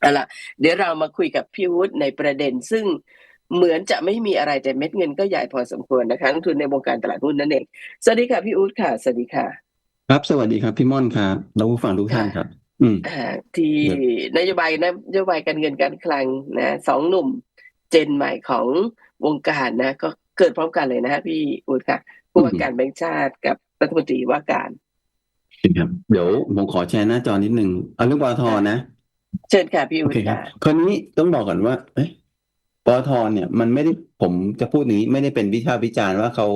เอาล่ะเดี๋ยวเรามาคุยกับพี่วุฒิในประเด็น ซึ่งเหมือนจะไม่มีอะไรแต่เม็ดเงินก็ใหญ่พอสมควรนะคะนักทุนในวงการตลาดหุ้นนั่นเองสวัสดีค่ะพี่วุฒิค่ะสวัสดีค่ะ ครับสวัสดีครับพี่ม่อนครับแล้วผู้ฟังทุกท่านครับ อืมอ่าที่ครับนโยบายนะนโยบายการเงินการคลังนะสองหนุ่ม เจนใหม่ของวงการนะ ก็เกิดพร้อมกันเลยนะฮะพี่อุดค่ะผู้ว่าการแบงก์ชาติกับรัฐมนตรีว่าการครับเดี๋ยวผมขอแชร์หน้าจอนิดนึงเอาเรื่องปตทนะ เชิญค่ะพี่โออุดเคครับค่ะคราวนี้ต้องบอกก่อนว่า เอ๊ะปตทเนี่ย มันไม่ได้ผมจะพูดอย่างนี้ไม่ได้เป็นวิชาวิจารณ์ว่าเขา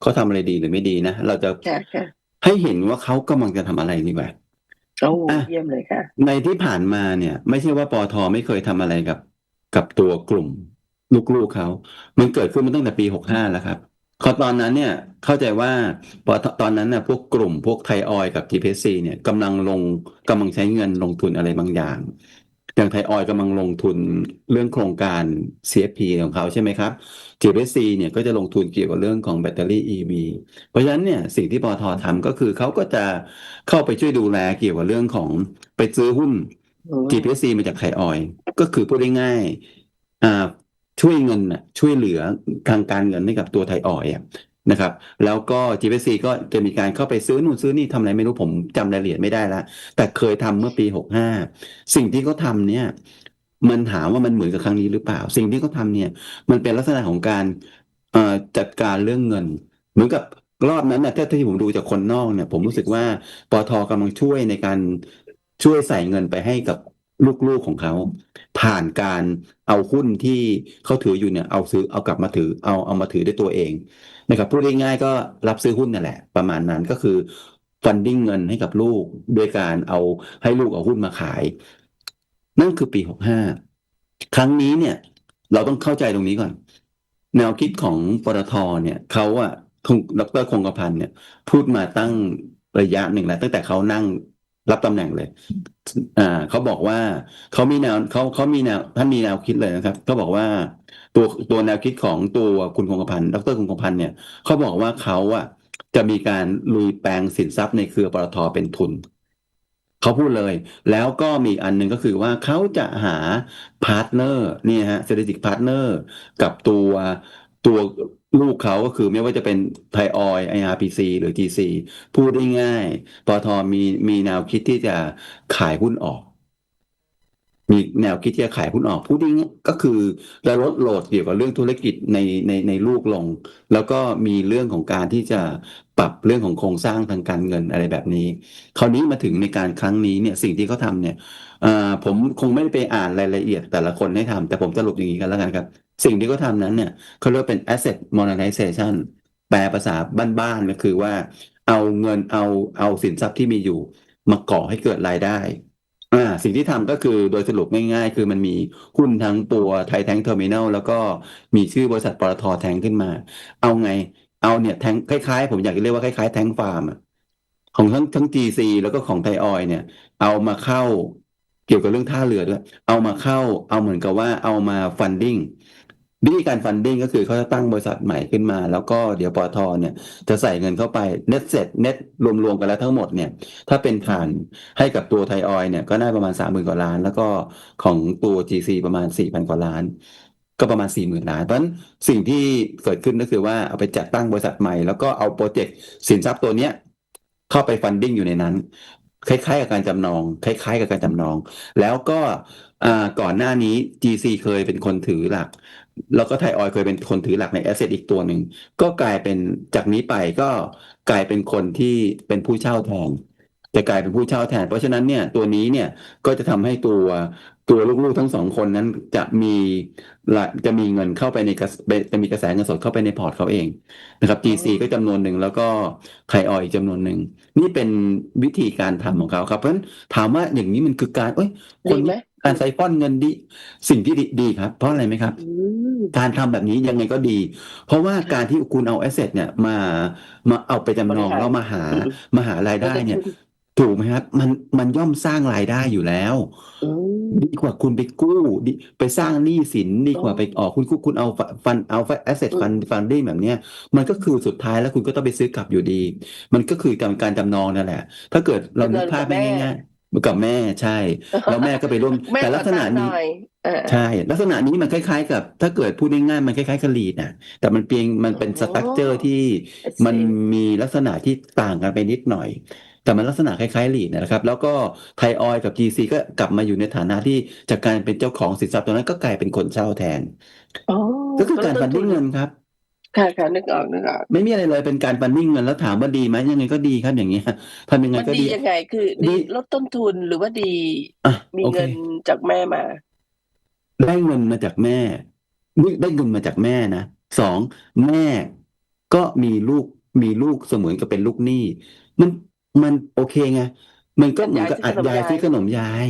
เขาทำอะไรดีหรือไม่ดีนะ เราจะค่ะค่ะให้เห็นว่าเขากำลังจะทำอะไรดีกว่า โอ้อะ เยี่ยมเลยค่ะ ในที่ผ่านมาเนี่ย ไม่ใช่ว่าปอทไม่เคยทำอะไรกับ กับตัวกลุ่ม ลูกๆเขา มันเกิดขึ้นมาตั้งแต่ปีหกห้าแล้วครับ พอตอนนั้นเนี่ยเข้าใจว่าปอทตอนนั้นน่ะพวกกลุ่มพวกไทยออยล์กับ GPC เนี่ยกำลังลงกำลังใช้เงินลงทุนอะไรบางอย่าง อย่างไทยออยล์กำลังลงทุนเรื่องโครงการ CFP ของเขาใช่ไหมครับ GPC เนี่ยก็จะลงทุนเกี่ยวกับเรื่องของแบตเตอรี่ EV เพราะฉะนั้นเนี่ยสิ่งที่ปอททำก็คือเขาก็จะเข้าไปช่วยดูแลเกี่ยวกับเรื่องของไปซื้อหุ้นอืม GPC มาจากไทยออยล์ก็คือพูดง่ายๆอ่า ช่วยเงินช่วยเหลือทางการเงินให้กับตัวไทยออยนะครับ แล้วก็ GPC ก็จะมีการเข้าไปซื้อนู่นซื้อนี่ทำอะไรไม่รู้ผมจำรายละเอียดไม่ได้ละแต่เคยทำเมื่อปีหกห้าสิ่งที่เขาทำเนี่ย มันถามว่ามันเหมือนกับครั้งนี้หรือเปล่า สิ่งที่เขาทำเนี่ย มันเป็นลักษณะของการจัดการเรื่องเงิน เหมือนกับรอบนั้นนะถ้าที่ผมดูจากคนนอกเนี่ย ผมรู้สึกว่าปอทกำลังช่วยในการช่วยใส่เงินไปให้กับ ลูกๆของเขา ผ่านการเอาหุ้นที่เขาถืออยู่เนี่ยเอาซื้อเอากลับมาถือเอาเอามาถือด้วยตัวเองนะครับพูดง่ายๆก็รับซื้อหุ้นนั่นแหละ ประมาณนั้นก็คือฟันดิ้งเงินให้กับลูกโดยการเอาให้ลูกเอาหุ้นมาขาย นั่นคือปีหกห้าครั้งนี้เนี่ย เราต้องเข้าใจตรงนี้ก่อน แนวคิดของปตทเนี่ยเขาอะดรคงกระพันเนี่ย พูดมาตั้งระยะหนึ่งแล้ว ตั้งแต่เขานั่ง รับตำแหน่งเลย อ่าเขาบอกว่าเขามีแนวเขาเขามีแนวท่านมีแนวคิดเลยนะครับเขาบอกว่าตัวตัวแนวคิดของตัวคุณคงกระพันธ์ดรคงกระพันธ์เนี่ยเขาบอกว่าเขาอะจะมีการลุยแปลงสินทรัพย์ในเครือปตทเป็นทุนเขาพูดเลย แล้วก็มีอันหนึ่งก็คือว่าเขาจะหาพาร์ทเนอร์เนี่ยฮะ strategic partner กับตัวตัว ลูกเขาก็คือไม่ว่าจะเป็นไทยออย IRPC หรือ GC พูดได้ง่ายปตทมีมีแนวคิดที่จะขายหุ้นออก มีแนวคิดที่จะขายหุ้นออกพูดง่ายก็คือจะลดโหลดเกี่ยวกับเรื่องธุรกิจในในในลูกลง แล้วก็มีเรื่องของการที่จะปรับเรื่องของโครงสร้างทางการเงินอะไรแบบนี้ คราวนี้มาถึงในการครั้งนี้เนี่ยสิ่งที่เขาทำเนี่ยผมคงไม่ได้ไปอ่านรายละเอียดแต่ละคนให้ทำแต่ผมสรุปอย่างนี้กันแล้วกันครับ สิ่งที่เขาทำนั้นเนี่ยเขาเรียกเป็น asset monetization แปลภาษาบ้านๆก็คือว่า เอาเงินเอาเอาสินทรัพย์ที่มีอยู่ มาก่อให้เกิดรายได้อ่าสิ่งที่ทำก็คือโดยสรุปง่ายๆ คือมันมีหุ้นทั้งตัวไทยแทงเทอร์มินลแล้วก็มีชื่อบริษัทปตทแทงขึ้นมา เอาไงเอาเนี่ยแทงคล้ายๆ ผมอยากจะเรียกว่าคล้ายๆ แทงฟาร์มของทั้งทั้ง GC แล้วก็ของไทยออยเนี่ย เอามาเข้าเกี่ยวกับเรื่องท่าเรือด้วย เอามาเข้าเอาเหมือนกับว่าเอามาฟันดิ้ง วิธีการฟันดิ้งก็คือเขาจะตั้งบริษัทใหม่ขึ้นมา แล้วก็เดี๋ยวปตทเนี่ยจะใส่เงินเข้าไปเน็ตเสร็จเน็ตรวมๆกันแล้วทั้งหมดเนี่ยถ้าเป็นฐานให้กับตัวไทยออยเนี่ยก็ได้ประมาณสามหมื่นกว่าล้าน แล้วก็ของตัว GC ประมาณสี่พันกว่าล้าน ก็ประมาณสี่หมื่นล้าน เพราะฉะนั้นสิ่งที่เกิดขึ้นก็คือว่าเอาไปจัดตั้งบริษัทใหม่ แล้วก็เอาโปรเจกต์สินทรัพย์ตัวเนี้ยเข้าไปฟันดิ้งอยู่ในนั้นคล้ายๆกับการจำนอง คล้ายๆกับการจำนอง แล้วก็อ่าก่อนหน้านี้ GC เคยเป็นคนถือหลัก แล้วก็ไทยออยล์เคยเป็นคนถือหลักในแอสเซทอีกตัวหนึ่ง ก็กลายเป็นจากนี้ไปก็กลายเป็นคนที่เป็นผู้เช่าแทนจะกลายเป็นผู้เช่าแทน เพราะฉะนั้นเนี่ยตัวนี้เนี่ยก็จะทำให้ตัวตัวลูกๆทั้งสองคนนั้นจะมีละจะมีเงินเข้าไปในกระจะมีกระแสเงินสดเข้าไปในพอร์ตเขาเองนะครับ GC ก็จำนวนหนึ่งแล้วก็ไทยออยล์อีกจำนวนหนึ่งนี่เป็นวิธีการทำของเขาครับเพราะฉะนั้นถามว่าอย่างนี้มันคือการเอ้ยคดีนไหมนี้การไซฟอนเงินดีสิ่งที่ดีดีครับ เพราะอะไรไหมครับอืม การทำแบบนี้ยังไงก็ดี เพราะว่าการที่คุณเอาแอสเซทเนี่ยมามาเอาไปจำนองบริหารแล้วมาหาอืมมาหารายได้เนี่ย ถูกไหมครับ มันมันย่อมสร้างรายได้อยู่แล้วอืมดีกว่าคุณไปกู้ดีไปสร้างหนี้สินดีกว่าอ๋อไปออกคุณคุณคุณเอาฟันเอาแอสเซทอืมฟันฟันดิ้งแบบเนี้ยมันก็คือสุดท้ายแล้วคุณก็ต้องไปซื้อกลับอยู่ดี มันก็คือการการจำนองนั่นแหละ ถ้าเกิดเรานึกภาพเงินกับแม่ง่าย กับแม่ใช่ แล้วแม่ก็ไปร่วมแม่แต่ลักษณะขอตังค์หนี้น่อยเออใช่ ลักษณะนี้มันคล้าย ๆ กับ ถ้าเกิดพูดง่ายๆมันคล้ายๆกับลีดนะแต่มันเพียงมันเป็นอ๋อสตั๊กเจอร์ที่ I see มันมีลักษณะที่ต่างกันไปนิดหน่อย แต่มันลักษณะคล้ายๆลีดนะครับ แล้วก็ไทยออยกับ GC ก็กลับมาอยู่ในฐานะที่จากการเป็นเจ้าของสินทรัพย์ตรงนั้นก็กลายเป็นคนเช่าแทนอ๋อก็คือการลฟัดนต้ดิ้งทุเงินครับ ค่ะค่ะนึกออกนึกออกไม่มีอะไรเลยเป็นการฟันดิ้งเงินแล้วถามว่าดีไหมยังไงก็ดีครับอย่างเงี้ยทำยังไงมันก็ดีดียังไง คือดีดีลดต้นทุนหรือว่าดีอะมีโอเค เงินจากแม่มา ได้เงินมาจากแม่นี่ได้เงินมาจากแม่นะสองแม่ก็มีลูกมีลูกเสมือนกับเป็นลูกหนี้มันมันโอเคไง มันก็เหมือนกับอัดยายซื้อขนมยาย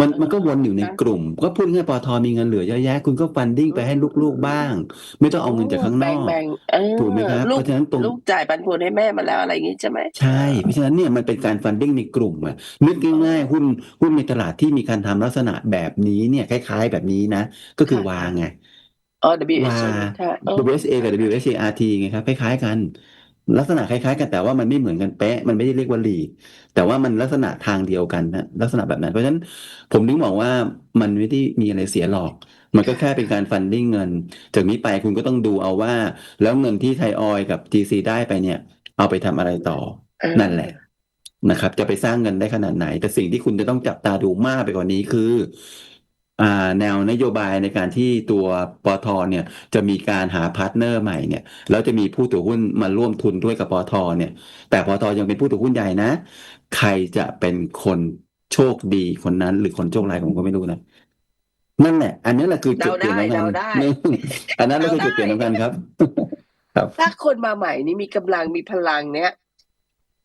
มันมันก็วนอยู่ในค่ะกลุ่ม ก็พูดง่ายๆปอทมีเงินเหลือเยอะแยะคุณก็ฟันดิ้งไปให้ลูกๆบ้าง ไม่ต้องเอาเงินจากข้างนแบ่องกแบ่งเออถูกไหมครับลูเพกราะฉะนั้นตรงลูกจ่ายปันผลให้แม่มาแล้วอะไรอย่างงี้ใช่ไหมใช่เพราะฉะนั้นเนี่ยมันเป็นการฟันดิ้งในกลุ่มอะนึกง่ายๆหุ้นหุ้นในตลาดที่มีการทำลักษณะแบบนี้เนี่ยคล้าย ๆ แบบนี้นะ ก็คือค่ะวางไงอ๋อวา WHA ค่ะเออ WSA กับ WSART ไงครับคล้ายๆกัน ลักษณะคล้ายๆ กันแต่ว่ามันไม่เหมือนกันเป๊ะมันไม่ได้เรียกว่าลีดแต่ว่ามันลักษณะทางเดียวกันนะลักษณะแบบนั้น เพราะฉะนั้นผมถึงบอกว่ามันไม่ได้มีอะไรเสียหรอก มันก็แค่เป็นการฟันดิ้งเงิน จากนี้ไปคุณก็ต้องดูเอาว่า แล้วเงินที่ไทยออยกับ GC ได้ไปเนี่ย เอาไปทำอะไรต่อเออนั่นแหละนะครับ จะไปสร้างเงินได้ขนาดไหน แต่สิ่งที่คุณจะต้องจับตาดูมากไปกว่านี้คือ อ่าแนวนโยบายในการที่ตัวปตทเนี่ยจะมีการหาพาร์ทเนอร์ใหม่เนี่ยแล้วจะมีผู้ถือหุ้นมาร่วมทุนด้วยกับปตทเนี่ย แต่ปตทยังเป็นผู้ถือหุ้นใหญ่นะ ใครจะเป็นคนโชคดีคนนั้น หรือคนโชคร้ายผมก็ไม่รู้นะนั่นแหละ อันนี้แหละคือจุดเปลี่ยนสำคัญเดาได้นี่อันนั้นแหละคือเดาได้จุดเปลี่ยนสำคัญครับ ครับถ้าคนมาใหม่นี่มีกำลังมีพลังเนี้ย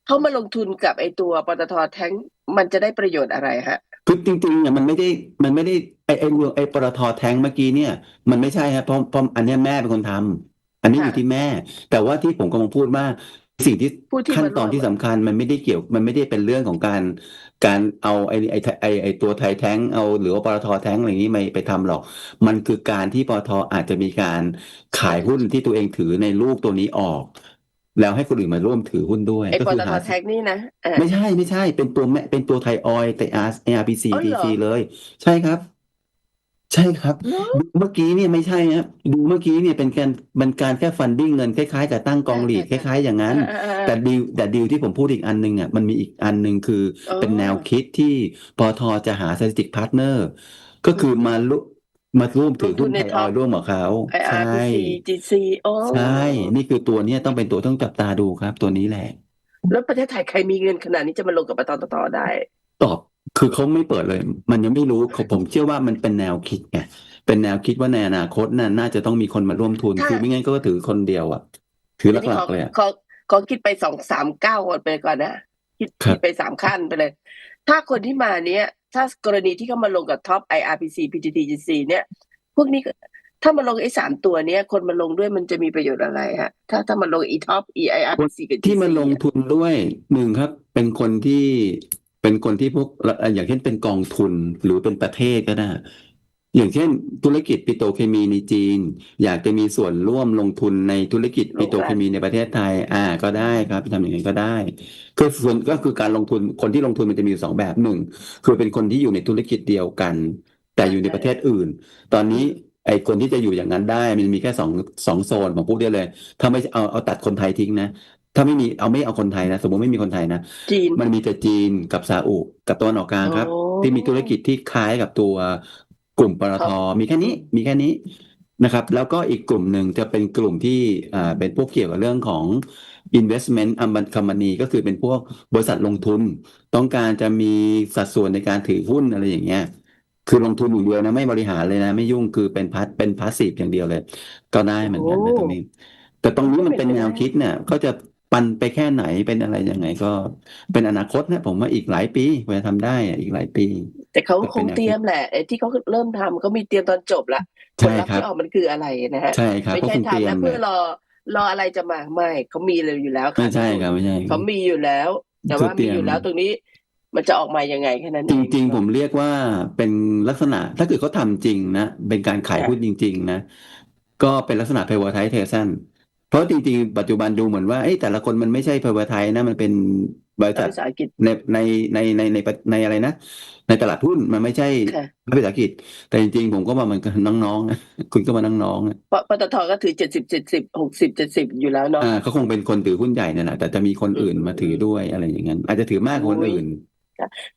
เขามาลงทุนกับไอตัวปตทแท้งมันจะได้ประโยชน์อะไรฮะคือจริงๆเนี่ยมันไม่ได้มันไม่ได้ ไอไอเรื่องไอปตทแทงเมื่อกี้เนี่ย มันไม่ใช่ครับเพราะเพราะอันเนี้ยแม่เป็นคนทำอันนี้ค่ะอยู่ที่แม่ แต่ว่าที่ผมกำลังพูดว่าสิ่งที่ผู้ที่ขั้นมาตอนร่วมที่สำคัญมันไม่ได้เกี่ยวมันไม่ได้เป็นเรื่องของการการเอาไอไอไอไอตัวไทยแท้งเอาหรือว่าปตทแท้งอะไรอย่างนี้ไปไปทำหรอก มันคือการที่ปตทอาจจะมีการขายหุ้นที่ตัวเองถือในลูกตัวนี้ออก แล้วให้คนอื่นมาร่วมถือหุ้นด้วยไอก็ปคือตทหาแท็กนี่นะเออไม่ใช่ไม่ใช่เป็นตัวแม่เป็นตัวไทยออยแต่ R ARPC อ๋อเหรอ PC เลย ใช่ครับ ใช่ครับเนอะดูเมื่อกี้เนี่ยไม่ใช่ครับ ดูเมื่อกี้เนี่ยเป็นการเป็นการแค่ฟันดิ้งเงินคล้าย ๆ กับตั้งกองหลีด คล้าย ๆ อย่างนั้นอ่าอ่าอ่าแต่ดีล แต่ดีลที่ผมพูดอีกอันหนึงอะมันมีอีกอันหนึ่ง คืออ๋อ เป็นแนวคิดที่ ปต ท จะหา strategic partner ก็คือมาลุมาร่วมถือหุ้นลงทุนในไทยท็อออปยร่วมกับเขา ใช่ IRPC GC โอ้ใช่ นี่คือตัวเนี้ยต้องเป็นตัว ต้องจับตาดูครับ ตัวนี้แหละ แล้วประเทศไทยใครมีเงินขนาดนี้จะมาลงกับ ปตท ได้ ตอบ คือเขาไม่เปิดเลย มันยังไม่รู้เขาผมเชื่อว่ามันเป็นแนวคิดไงเป็นแนวคิดว่าในอนาคตน่ะน่าจะต้องมีคนมาร่วมทุนถ้าคือไม่งั้นก็ถือคนเดียวอะ ถือทีนี้หลัขกอๆเลยอะขอขอคิดไปสองสามเก้าคนไปก่อนนะคิดครับคิดไปสามขั้นไปเลย ถ้าคนที่มาเนี้ยถ้ากรณีที่เขามาลงกับท็อป IRPC PTT GC เนี่ยพวกนี้ก็ถ้ามาลงไอ้สามตัวเนี้ย คนมาลงด้วยมันจะมีประโยชน์อะไรฮะถ้าถ้ามาลงอีท็อป EIRPC กับที่ GC มาลงทุนด้วยหนึ่งครับ เป็นคนที่ เป็นคนที่พวกอย่างเช่นเป็นกองทุนหรือเป็นประเทศก็ได้ อย่างเช่น ธุรกิจปิโตรเคมีในจีน อยากจะมีส่วนร่วมลงทุนในธุรกิจปิโตรเคมีในประเทศไทย อ่าก็ได้ครับทำอย่างนั้ก็ได้คือส่วนก็คือการลงทุนคนที่ลงทุนมันจะมีอยู่สองแบบหนึ่งคือเป็นคนที่อยู่ในธุรกิจเดียวกัน แต่อยู่ในประเทศอื่น ตอนนี้ไอ้คนที่จะอยู่อย่างนั้นได้มันมีแค่สองสองโซนผมพูดได้เลย ถ้าไม่เอาเอาตัดคนไทยทิ้งนะ ถ้าไม่มีเอาไม่เอาคนไทยนะ สมมติไม่มีคนไทยนะ จีน มันมีแต่จีนกับซาอุกับตะวันออกกลางครับ โอ้ ที่มีธุรกิจที่คล้ายกับตัวกลุ่มปตทมีแค่นี้มีแค่นี้นะครับ แล้วก็อีกกลุ่มหนึ่งจะเป็นกลุ่มที่อ่าเป็นพวกเกี่ยวกับเรื่องของ investment company ก็คือเป็นพวกบริษัทลงทุน ต้องการจะมีสัดส่วนในการถือหุ้นอะไรอย่างเงี้ย คือลงทุนอย่างเดียวนะไม่บริหารเลยนะ ไม่ยุ่งคือเป็นพัสเป็นพาสซีฟอย่างเดียวเลย ก็ได้เหมือนกันนะโอ้ตรงนี้ แต่ตรงนี้มันเป็นเป็นไปแนวได้คิดเนี่ยก็จะ ปันไปแค่ไหนเป็นอะไรยังไงก็เป็นอนาคตนะผมว่าอีกหลายปีกว่าจะทำได้อะอีกหลายปี แต่เขาก็คเป็นงแนวคิดเตรียมแหละไอ้ที่เขาเริ่มทำเขามีเตรียมตอนจบละผใช่ลลัพธ์ครับที่ออกมันคืออะไรนะฮะใช่ครับไม่ก็ใช่คงเตรีทำยแล้วมเพื่อเลยรอรออะไรจะมาไม่เขามีเลยอยู่แล้วไม่ค่ะใช่ครับไม่ใช่เขามีอยู่แล้ว แต่คือว่าเตรีมียมอยู่แล้วตรงนี้มันจะออกมายังไงแค่นั้นจเองริง ๆ ผมเรียกว่าเป็นลักษณะถ้าเกิดเขาทำจริงนะเป็นการขายค่ะหุ้นจริง ๆ นะ ก็เป็นลักษณะ privatization เพราะจริงๆ ปัจจุบันดูเหมือนว่าเอ้ยแต่ละคนมันไม่ใช่เพอร์ไทยนะมันเป็นบริษัทภาษาอังกฤษในในในในในในอะไรนะ ในตลาดหุ้นมันไม่ใช่ค่ะภาษาอังกฤษ แต่จริงๆ ผมก็ว่ามันก็น้องๆนะคุณก็มาน้องๆนะเพราะปตทก็ถือเจ็ดสิบเจ็ดสิบหกสิบเจ็ดสิบอยู่แล้วเนาะอ่าเขาคงเป็นคนถือหุ้นใหญ่นั่นแหละแต่จะมีคนอื่นอืมมาถือด้วยอะไรอย่างนั้นอาจจะถือมากกว่าคนโอ้ยอื่น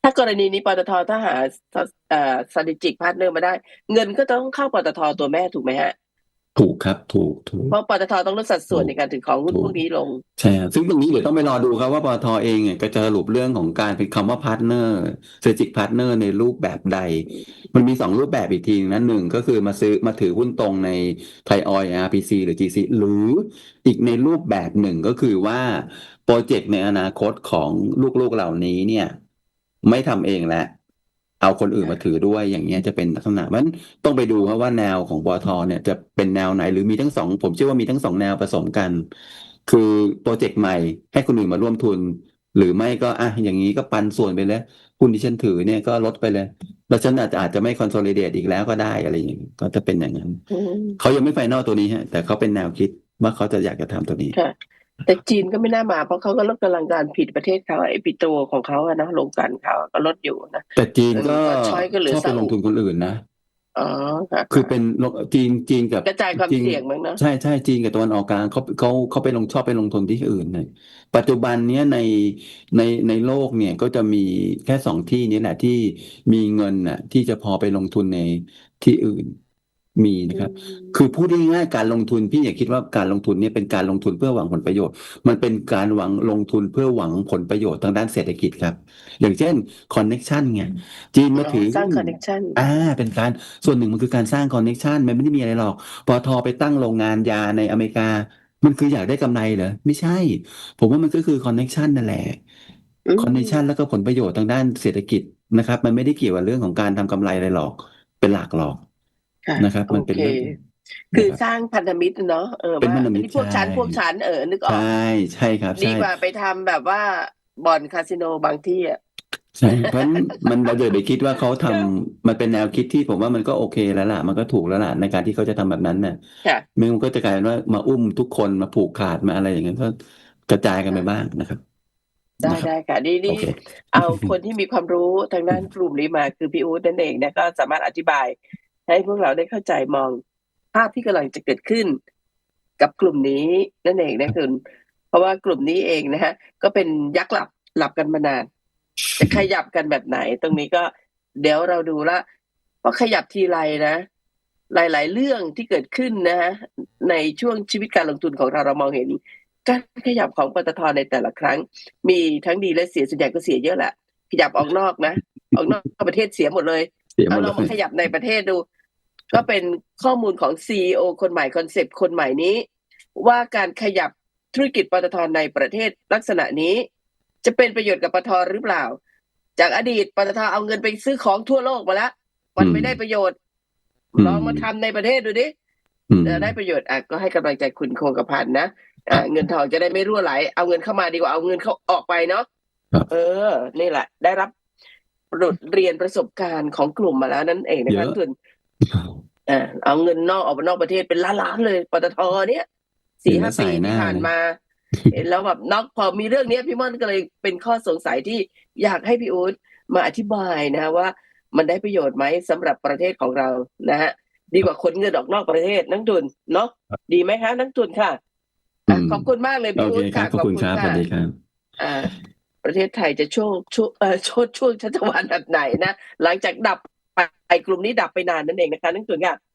ถ้ากรณีนี้ปตทถ้าหาเอ่อ strategic partner มาได้ เงินก็ต้องเข้าปตทตัวแม่ถูกไหมฮะ ถูกครับ ถูกถูก เพราะปตทต้องลดสัดส่วนถูกในการถือของหุ้นถูกพวกนี้ลง ใช่ครับซึ่งตรงนี้เดี๋ยวต้องไปรอดูครับว่าปตทเองเนี่ยก็จะสรุปเรื่องของการเป็นคำว่าพาร์ทเนอร์ strategic partner ในรูปแบบใด มันมีสองรูปแบบอีกทีนึงนะหนึ่งก็คือมาซื้อมาถือหุ้นตรงในไทยออย RPC หรือ GC หรืออีกในรูปแบบหนึ่งก็คือว่าโปรเจกต์ในอนาคตของลูกๆเหล่านี้เนี่ย ไม่ทำเองแล้ว เอาคนอื่นมาถือด้วยอย่างเงี้ยจะเป็นลักษณะมันต้องไปดูครับว่าแนวของปตทเนี่ยจะเป็นแนวไหนหรือมีทั้งสองผมเชื่อว่ามีทั้งสองแนวผสมกัน คือโปรเจกต์ใหม่ให้คนอื่นมาร่วมทุน หรือไม่ก็อะอย่างนี้ก็ปันส่วนไปเลยหุ้นที่ฉันถือเนี่ยก็ลดไปเลย แล้วฉันอาจจะอาจจะไม่คอนโซลิเดตอีกแล้วก็ได้อะไรอย่างนี้ก็จะเป็นอย่างนั้นอืมเขายังไม่ไฟนอลตัวนี้ฮะแต่เขาเป็นแนวคิดว่าเขาจะอยากจะทำตัวนี้ค่ะ แต่จีนก็ไม่น่ามาเพราะเขาก็ลดกำลังการผิดประเทศเขาไอปิโตรของเขาอะนะลงกันเขาก็ลดอยู่นะแต่จีนก็เออช้อยก็เหลือชอบไปสามลงทุนคนอื่นนะอ๋อค่ะคือเป็นลงจีนจีนกับกระจายความจีนเสี่ยงมั้งเนาะใช่ใช่จีนกับตะวันออกกลางเขาเขาเขาไปลงชอบไปลงทุนที่อื่นเลยปัจจุบันเนี้ยในในในโลกเนี่ยก็จะมีแค่สองที่นี้แหละที่มีเงินน่ะ ที่จะพอไปลงทุนในที่อื่น มีนะครับ คือพูดง่ายๆการลงทุนพี่อย่าคิดว่าการลงทุนเนี่ยเป็นการลงทุนเพื่อหวังผลประโยชน์ มันเป็นการหวังลงทุนเพื่อหวังผลประโยชน์ทางด้านเศรษฐกิจครับ อย่างเช่นคอนเน็ชันไงจีนมาถือสร้างหุ้นคอนเนคชั่นอ่าเป็นการส่วนหนึ่งมันคือการสร้างคอนเน็ชันมันไม่ได้มีอะไรหรอกปอทไปตั้งโรงงานยาในอเมริกา มันคืออยากได้กำไรเหรอไม่ใช่ ผมว่ามันก็คือคอนเน็ชันนั่นแหละคอนเน็ชันแล้วก็ผลประโยชน์ทางด้านเศรษฐกิจนะครับ มันไม่ได้เกี่ยวกับเรื่องของการทำกำไรอะไรหรอกเป็นหลักหรอกค่ะ นะครับ มันเป็นโอเคเรื่องคือนะครับสร้างพันธมิตรเนาะเออเป็นว่าพันธมิตรอันนี้พวกชั้นใช่พวกชั้นเออนึกออกใช่ใช่ครับดีใช่กว่าไปทำแบบว่าบ่อนคาสิโนบางที่อะใช่เพราะฉะนั้นมันเราอย่าไปคิดว่าเขาทำมันเป็นแนวคิดที่ผมว่ามันก็โอเคแล้วล่ะ มันก็ถูกแล้วล่ะในการที่เขาจะทำแบบนั้นน่ะค่ะไม่งั้นมันก็จะกลายเป็นว่ามาอุ้มทุกคนมาผูกขาดมาอะไรอย่างนั้นก็กระจายกันไปบ้างนะครับ ได้นะครับได้ค่ะนี่โอนี่เคเอาคนที่มีความรู้ทางด้านกลุ่มนี้มาคือพี่อู๊ดนั่นเองนะก็สามารถอธิบาย ให้พวกเราได้เข้าใจมองภาพที่กำลังจะเกิดขึ้น กับกลุ่มนี้นั่นเองนะคุณเพราะว่ากลุ่มนี้เองนะฮะก็เป็นยักษ์หลับหลับกันมานานจะขยับกันแบบไหน ตรงนี้ก็เดี๋ยวเราดูละว่าขยับทีไรนะ หลาย ๆ เรื่องที่เกิดขึ้นนะฮะในช่วงชีวิตการลงทุนของเราเรามองเห็นการขยับของปตทในแต่ละครั้ง มีทั้งดีและเสียส่วนใหญ่ก็เสียเยอะแหละขยับออกนอกนะ ออกนอกประเทศเสียหมดเลย เสียหมเอาดเลเรามายขยับในประเทศดู ก็เป็นข้อมูลของซีอคนใหม่คอนเซปต์คนใหม่นี้ ว่าการขยับธุรกิจปตทในประเทศลักษณะนี้ จะเป็นประโยชน์กับปตทหรือเปล่า จากอดีตปตทเอาเงินไปซื้อของทั่วโลกมาแล้วมันไม่ได้ประโยชน์อืมลองมาทำในประเทศดูดิอืมจะได้ประโยชน์อะก็ให้กำลังใจคุณโคงกระพันนะอะเงินทองจะได้ไม่รั่วไหล เอาเงินเข้ามาดีกว่าเอาเงินเข้าออกไปเนาะครับเออ นี่แหละ ได้รับบท เรียนประสบการณ์ของกลุ่มมาแล้วนั่นเองนะเยคะอะทุนอ่าเอาเงินนอกออกมานอกประเทศเป็นล้านๆเลยปตทเนี่ยสี่ห้าปีที่ผ่านมาเห็นแล้วแบบนอกพอมีเรื่องเนี้ยพี่ม่อนก็เลยเป็นข้อสงสัยที่อยากให้พี่อู๊ดมาอธิบายนะฮะว่ามันได้ประโยชน์ไหมสำหรับประเทศของเรานะฮะดีกว่าขนเงินออกนอกประเทศนักทุนเนาะดีไหมคะนักทุนค่ะอะอืมขอบคุณมากเลยโอพี่เคอู๊ดครัค่ะบขอบคุณครับสวัสดีครับอ่า ประเทศไทยจะช่วงช่วงเอ่อช่วงช่วงชัชวานแบบไหนนะหลังจากดับไปกลุ่มนี้ดับไปนานนั่นเองนะคะนักทุนค่ะ